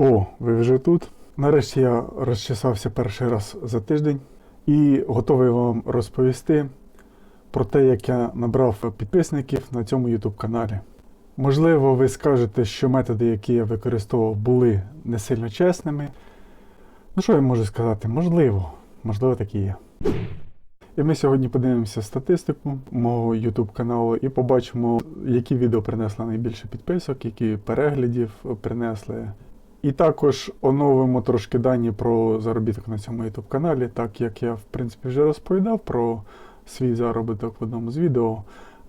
О, ви вже тут. Нарешті я розчесався перший раз за тиждень і готовий вам розповісти про те, як я набрав підписників на цьому YouTube каналі. Можливо, ви скажете, що методи, які я використовував, були не сильно чесними. Ну, що я можу сказати? Можливо, можливо, так і є. І ми сьогодні подивимося статистику мого YouTube каналу і побачимо, які відео принесли найбільше підписок, які переглядів принесли. І також оновимо трошки дані про заробіток на цьому YouTube каналі, так як я в принципі вже розповідав про свій заробіток в одному з відео,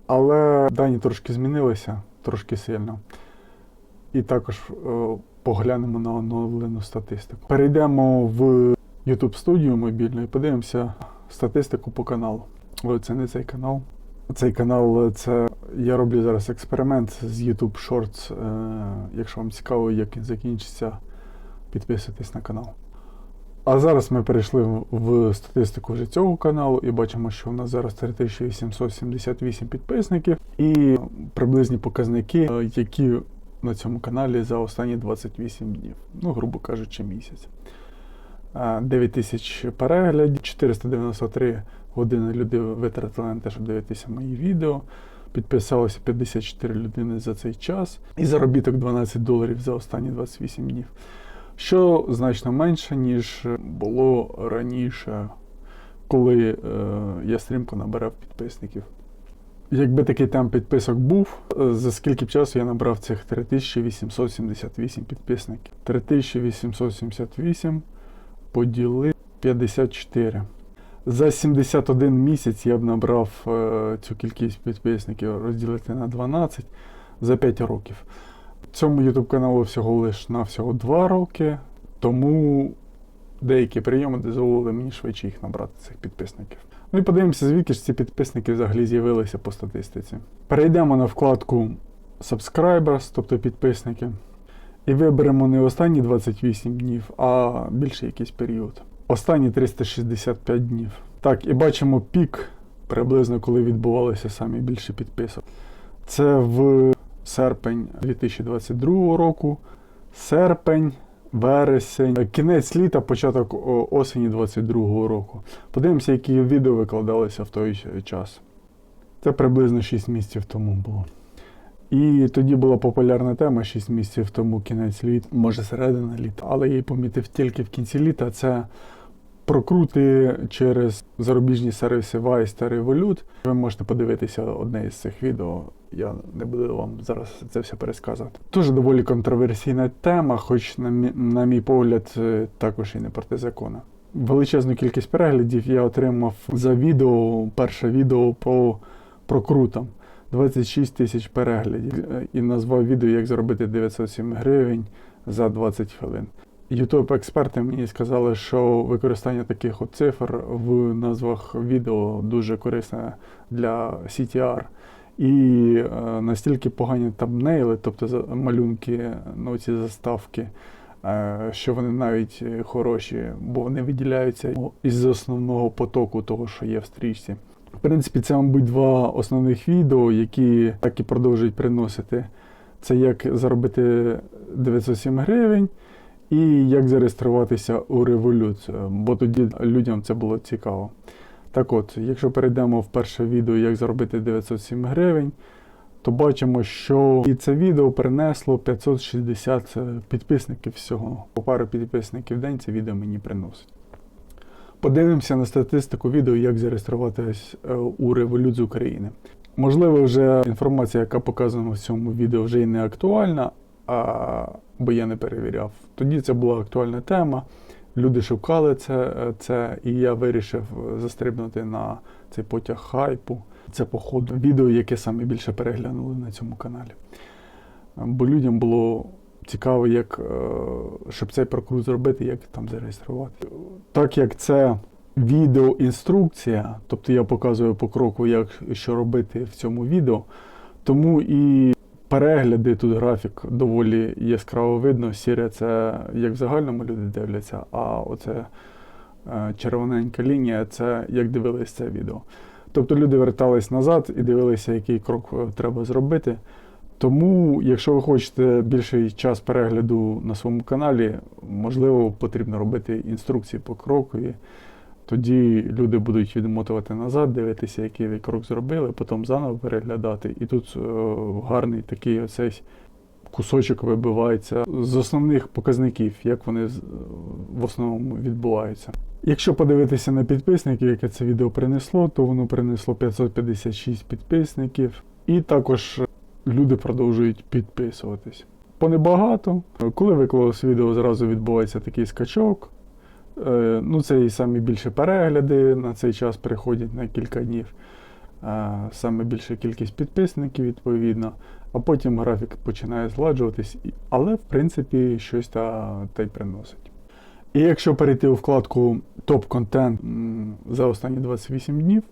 але дані трошки змінилися, трошки сильно. І також е, поглянемо на оновлену статистику. Перейдемо в YouTube студію мобільну і подивимося статистику по каналу. О, це не цей канал. Цей канал це я роблю зараз експеримент з YouTube Shorts. Е, якщо вам цікаво, як він закінчиться, підписуйтесь на канал. А зараз ми перейшли в- статистику вже цього каналу і бачимо, що у нас зараз 3878 підписників і приблизні показники, е, які на цьому каналі за останні 28 днів, ну, грубо кажучи, місяць. Е, 9 тисяч переглядів, 493 години люди витратили на те, щоб дивитися мої відео. Підписалося 54 людини за цей час. І заробіток 12 доларів за останні 28 днів. Що значно менше, ніж було раніше, коли е, я стрімко набирав підписників. Якби такий темп підписок був, е, за скільки часу я набрав цих 3878 підписників. 3878 поділи 54. За 71 місяць я б набрав е, цю кількість підписників розділити на 12 за 5 років. Цьому YouTube каналу всього лиш на всього 2 роки, тому деякі прийоми дозволили мені швидше їх набрати цих підписників. Ну і подивимося, звідки ж ці підписники взагалі з'явилися по статистиці. Перейдемо на вкладку Subscribers, тобто підписники, і виберемо не останні 28 днів, а більше якийсь період. Останні 365 днів. Так, і бачимо пік, приблизно коли відбувалися самі більші підписок. Це в серпень 2022 року, серпень, вересень, кінець літа, початок осені 2022 року. Подивимося, які відео викладалися в той час. Це приблизно 6 місяців тому було. І тоді була популярна тема 6 місяців тому кінець літа, може середина літа, але я її помітив тільки в кінці літа. Це прокрути через зарубіжні сервіси Vice та Revolut. Ви можете подивитися одне із цих відео. Я не буду вам зараз це все пересказувати. Дуже доволі контроверсійна тема, хоч, на мій, на мій погляд, е, також і не протизаконна. Величезну кількість переглядів я отримав за відео, перше відео по прокрутам. 26 тисяч переглядів Е, і назвав відео, як заробити 907 гривень за 20 хвилин. Youtube експерти мені сказали, що використання таких от цифр в назвах відео дуже корисне для CTR. І е, настільки погані тамнейли, тобто малюнки, ну ці заставки, е, що вони навіть хороші, бо вони виділяються із основного потоку того, що є в стрічці. В принципі, це, мабуть, два основних відео, які так і продовжують приносити. Це як заробити 907 гривень і як зареєструватися у е, бо тоді людям це було цікаво. Так от, якщо перейдемо в перше відео, як заробити 907 гривень, то бачимо, що і це відео принесло 560 підписників всього. По пару підписників в день це відео мені приносить. Подивимося на статистику відео, як зареєструватись е, у з України. Можливо, вже інформація, яка показана в цьому відео, вже і не актуальна, а, бо я не перевіряв. Тоді це була актуальна тема. Люди шукали це, е, це, і я вирішив е, застрибнути на цей потяг хайпу. Це, походу, відео, яке саме більше переглянули на цьому каналі. Е, Бо людям було цікаво, як, щоб цей прокрут зробити, як там зареєструвати. Так як це відеоінструкція, тобто я показую по кроку, як що робити в цьому відео, тому і перегляди тут графік доволі яскраво видно. Сіря це як в загальному люди дивляться, а оце е, червоненька лінія це як дивились це відео. Тобто люди вертались назад і дивилися, який крок е, треба зробити. Тому, якщо ви хочете більший час перегляду на своєму каналі, можливо, потрібно робити інструкції по крокові. Тоді люди будуть відмотувати назад, дивитися, який ви крок зробили, потім заново переглядати. І тут е, гарний такий оцей кусочок вибивається з основних показників, як вони в основному відбуваються. Якщо подивитися на підписників, яке це відео принесло, то воно принесло 556 підписників. І також люди продовжують підписуватись. По небагато. Коли виклалось відео, зразу відбувається такий скачок. Е, Ну, це і самі більше перегляди на цей час приходять на кілька днів. Е, Саме більша кількість підписників, відповідно, а потім графік починає зладжуватись, але в принципі щось та, та й приносить. І якщо перейти у вкладку топ-контент за останні 28 днів,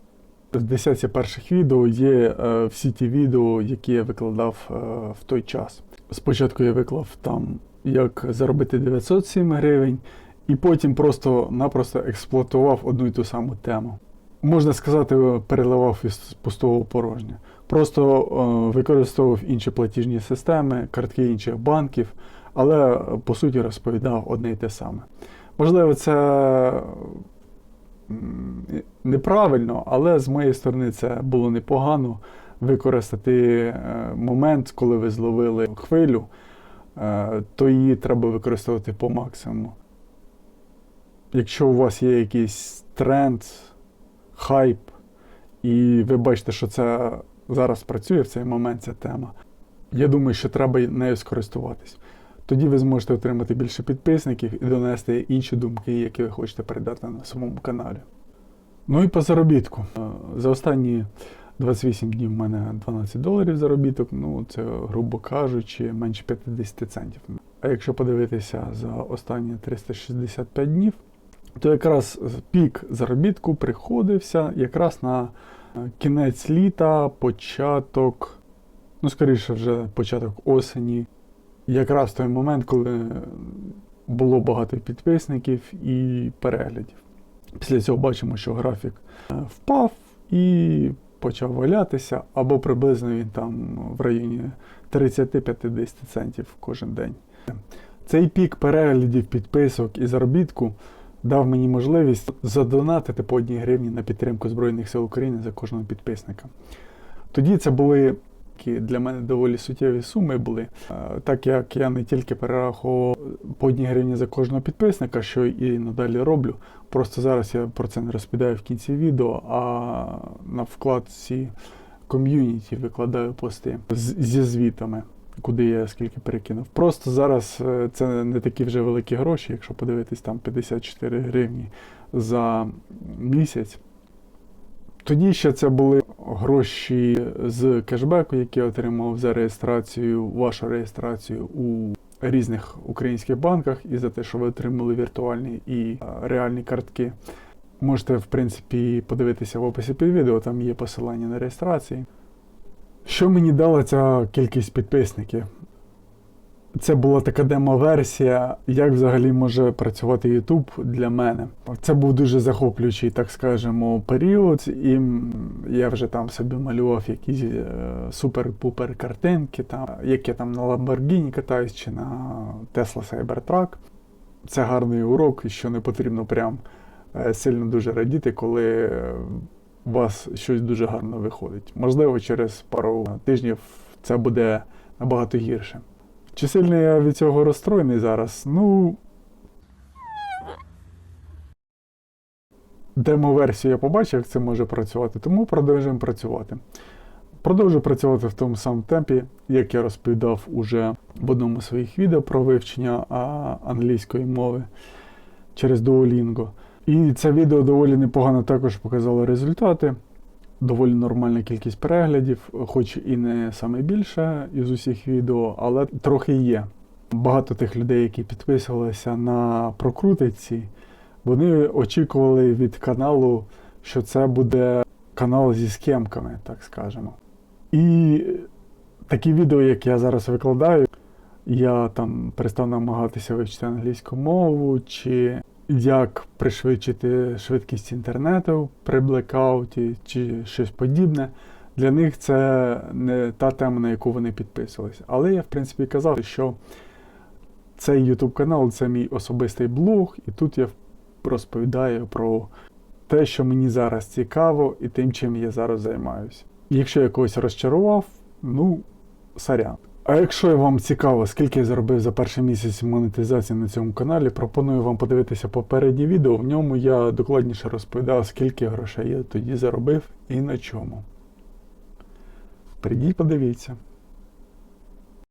в десятці перших відео є е, всі ті відео, які я викладав в той час. Спочатку я виклав там, як заробити 907 гривень, і потім просто-напросто експлуатував одну і ту саму тему. Можна сказати, переливав із пустого в порожнє. Просто е, використовував інші платіжні системи, картки інших банків, але по суті розповідав одне і те саме. Можливо, це неправильно, але з моєї сторони це було непогано використати е, момент, коли ви зловили хвилю, е, то її треба використовувати по максимуму. Якщо у вас є якийсь тренд, хайп, і ви бачите, що це зараз працює в цей момент ця тема, я думаю, що треба нею скористуватись. Тоді ви зможете отримати більше підписників і донести інші думки, які ви хочете передати на своєму каналі. Ну і по заробітку. Е, За останні 28 днів в мене 12 доларів заробіток, ну це, грубо кажучи, менше 50 центів. А якщо подивитися за останні 365 днів, то якраз пік заробітку приходився якраз на е, кінець літа, початок, ну скоріше вже початок осені. Якраз той момент, коли було багато підписників і переглядів. Після цього бачимо, що графік е, впав і почав валятися, або приблизно він там в районі 30-50 центів кожен день. Цей пік переглядів, підписок і заробітку дав мені можливість задонатити по одній гривні на підтримку Збройних сил України за кожного підписника. Тоді це були для мене доволі суттєві суми були, Е, так як я не тільки перераховував по одній гривні за кожного підписника, що і надалі роблю. Просто зараз я про це не розповідаю в кінці відео, а на вкладці ком'юніті викладаю пости зі звітами, куди я скільки перекинув. Просто зараз е, це не такі вже великі гроші, якщо подивитись там 54 гривні за місяць. Тоді ще це були гроші з кешбеку, які я отримав за реєстрацію, вашу реєстрацію у різних українських банках і за те, що ви отримали віртуальні і е, реальні картки. Можете, в принципі, подивитися в описі під відео, там є посилання на реєстрації. Що мені дала ця кількість підписників? Це була така демо-версія, як взагалі може працювати YouTube для мене. Це був дуже захоплюючий, так скажемо, період, і я вже там собі малював якісь е, супер-пупер картинки, там, як я там на Lamborghini катаюсь чи на Tesla Cybertruck. Це гарний урок, і що не потрібно прям е, сильно дуже радіти, коли е, у вас щось дуже гарно виходить. Можливо, через пару тижнів це буде набагато гірше. Чи сильно я від цього розстроєний зараз? Ну. Демо-версію я побачив, як це може працювати, тому продовжуємо працювати. Продовжую працювати в тому самому темпі, як я розповідав уже в одному з своїх відео про вивчення англійської мови через Duolingo. І це відео доволі непогано також показало результати. Доволі нормальна кількість переглядів, хоч і не саме більше із усіх відео, але трохи є. Багато тих людей, які підписувалися на прокрутиці, вони очікували від каналу, що це буде канал зі схемками, так скажемо. І такі відео, як я зараз викладаю, я там перестав намагатися вивчити англійську мову, чи як пришвидшити швидкість інтернету при блекауті, чи щось подібне. Для них це не та тема, на яку вони підписувалися. Але я, в принципі, казав, що цей YouTube канал це мій особистий блог, і тут я розповідаю про те, що мені зараз цікаво, і тим, чим я зараз займаюся. Якщо я когось розчарував, ну, сорян. А якщо вам цікаво, скільки я заробив за перший місяць монетизації на цьому каналі, пропоную вам подивитися попереднє відео. В ньому я докладніше розповідав, скільки грошей я тоді заробив і на чому. Прийдіть, подивіться.